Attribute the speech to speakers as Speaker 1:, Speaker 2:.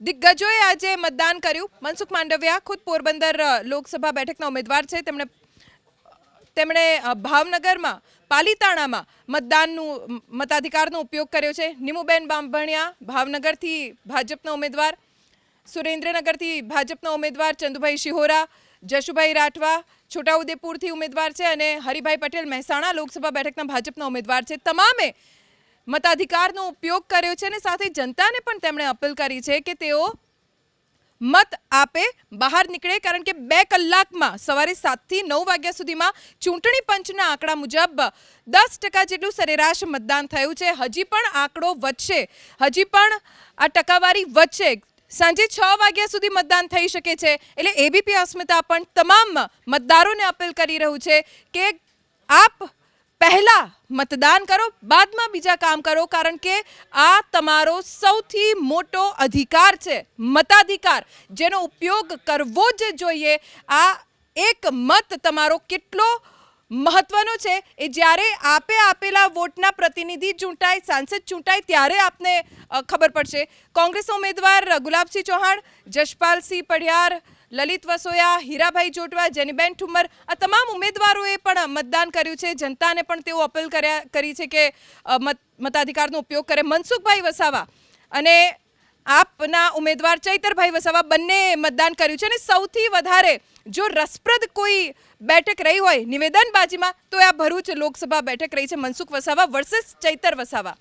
Speaker 1: દિગ્ગજોએ આજે મતદાન કર્યું. મનસુખ માંડવિયા ખુદ પોરબંદર લોકસભા બેઠકના ઉમેદવાર છે. તેમણે તેમણે ભાવનગરમાં, પાલીતાણામાં મતદાનનું મતાધિકારનો ઉપયોગ કર્યો છે. નિમુબેન બાંભણિયા ભાવનગરથી ભાજપના ઉમેદવાર, સુરેન્દ્રનગરથી ભાજપના ઉમેદવાર ચંદુભાઈ શિહોરા, જશુભાઈ રાઠવા, છોટાઉદેપુરથી ઉમેદવાર છે અને હરિભાઈ પટેલ મહેસાણા લોકસભા બેઠકના ભાજપના ઉમેદવાર છે. તમામે મતાધિકારનો ઉપયોગ કર્યો છે અને સાથે જનતાને પણ તેમણે અપીલ કરી છે કે તેઓ મત આપે, બહાર નીકળે, કારણ કે બે કલાકમાં સવારે સાતથી નવ વાગ્યા સુધીમાં ચૂંટણી પંચના આંકડા મુજબ દસ ટકા જેટલું સરેરાશ મતદાન થયું છે. હજી પણ આંકડો વધશે. હજી પણ આ ટકાવારી વધશે. સાંજે છ વાગ્યા સુધી મતદાન થઈ શકે છે. એટલે એબીપી અસ્મિતા પણ તમામ મતદારોને અપીલ કરી રહ્યું છે કે આપ પહેલા મતદાન કરો, બાદમાં બીજા કામ કરો, કારણ કે આ તમારો સૌથી મોટો અધિકાર છે, મતાધિકાર. જેનો ઉપયોગ કરવો જ જોઈએ. આ એક મત તમારો કેટલો મહત્વનો છે એ જ્યારે આપે આપેલા વોટના પ્રતિનિધિ ચૂંટાય, સાંસદ ચૂંટાય, ત્યારે આપને ખબર પડશે. કોંગ્રેસ ઉમેદવાર ગુલાબસિંહ ચૌહાણ, જશપાલસિંહ પઢિયાર લલિત વસોયા, હીરાભાઈ જોટવા, જેનીબેન ઠુમ્મર આ તમામ ઉમેદવારોએ પણ મતદાન કર્યું છે. જનતાને પણ તેઓ અપીલ કર્યા, કરી છે કે મતાધિકારનો ઉપયોગ કરે. મનસુખભાઈ વસાવા અને આપના ઉમેદવાર ચૈતરભાઈ વસાવા બંને મતદાન કર્યું છે. અને સૌથી વધારે જો રસપ્રદ કોઈ બેઠક રહી હોય નિવેદનબાજીમાં, તો આ ભરૂચ લોકસભા બેઠક રહી છે. મનસુખ વસાવા વર્સેસ ચૈતર વસાવા.